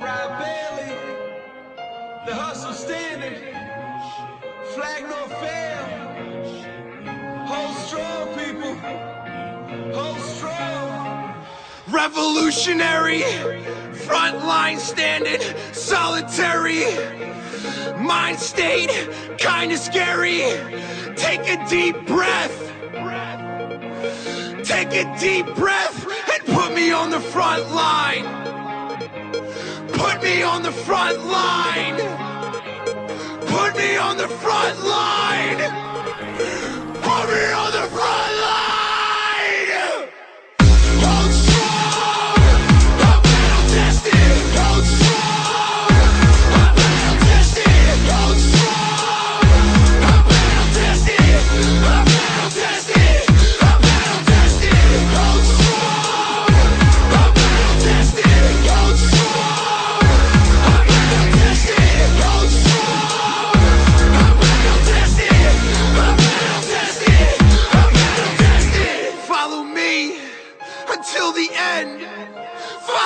Ride Bailey, the hustle standing, flag no fail. Hold strong, people. Hold strong. Revolutionary, front line standing, solitary. Mind state, kinda scary. Take a deep breath. Take a deep breath and put me on the front line. Put me on the front line. Put me on the front line.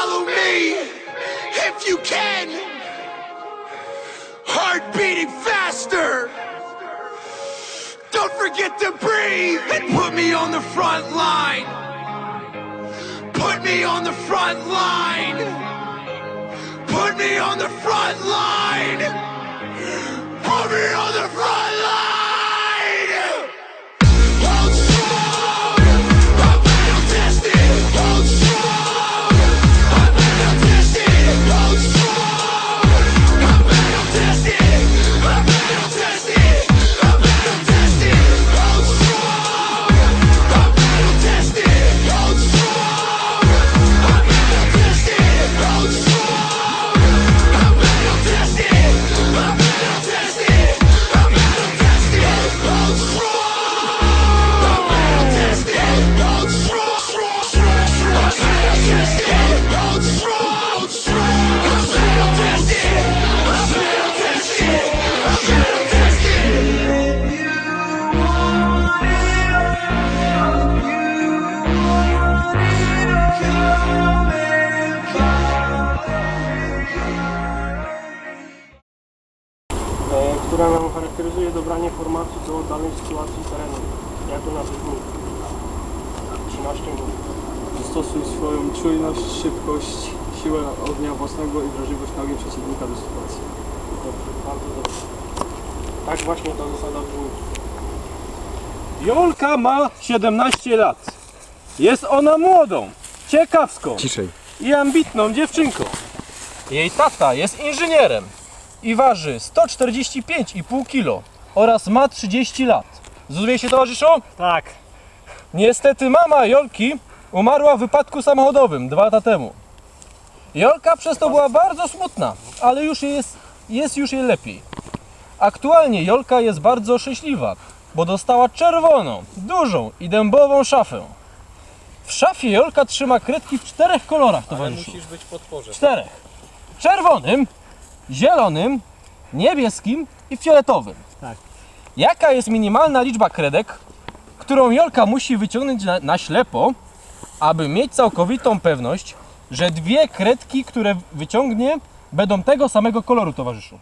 Follow me if you can. Heart beating faster. Don't forget to breathe and put me on the front line. Put me on the front line. Put me on the front line. Put me on the front line. Dobranie formacji do danej sytuacji terenu. Jak to dni? 13 minut. Stosuj swoją czujność, szybkość, siłę ognia własnego i wrażliwość na ogień przeciwnika do sytuacji. Dobrze, bardzo dobrze. Tak właśnie ta zasada brzmi. Jolka ma 17 lat. Jest ona młodą, ciekawską Ciszej. i ambitną dziewczynką. Jej tata jest inżynierem i waży 145,5 kg oraz ma 30 lat. Zrozumie się towarzyszu? Tak. Niestety mama Jolki umarła w wypadku samochodowym dwa lata temu. Jolka przez to była bardzo smutna, ale już jest, jest już jej lepiej. Aktualnie Jolka jest bardzo szczęśliwa, bo dostała czerwoną, dużą i dębową szafę. W szafie Jolka trzyma kredki w czterech kolorach, towarzyszu. Musisz być pod porze. Czterech. Czerwonym, zielonym, niebieskim i fioletowym. Tak. Jaka jest minimalna liczba kredek, którą Jolka musi wyciągnąć na, na ślepo, aby mieć całkowitą pewność, że dwie kredki, które wyciągnie, będą tego samego koloru, towarzyszu?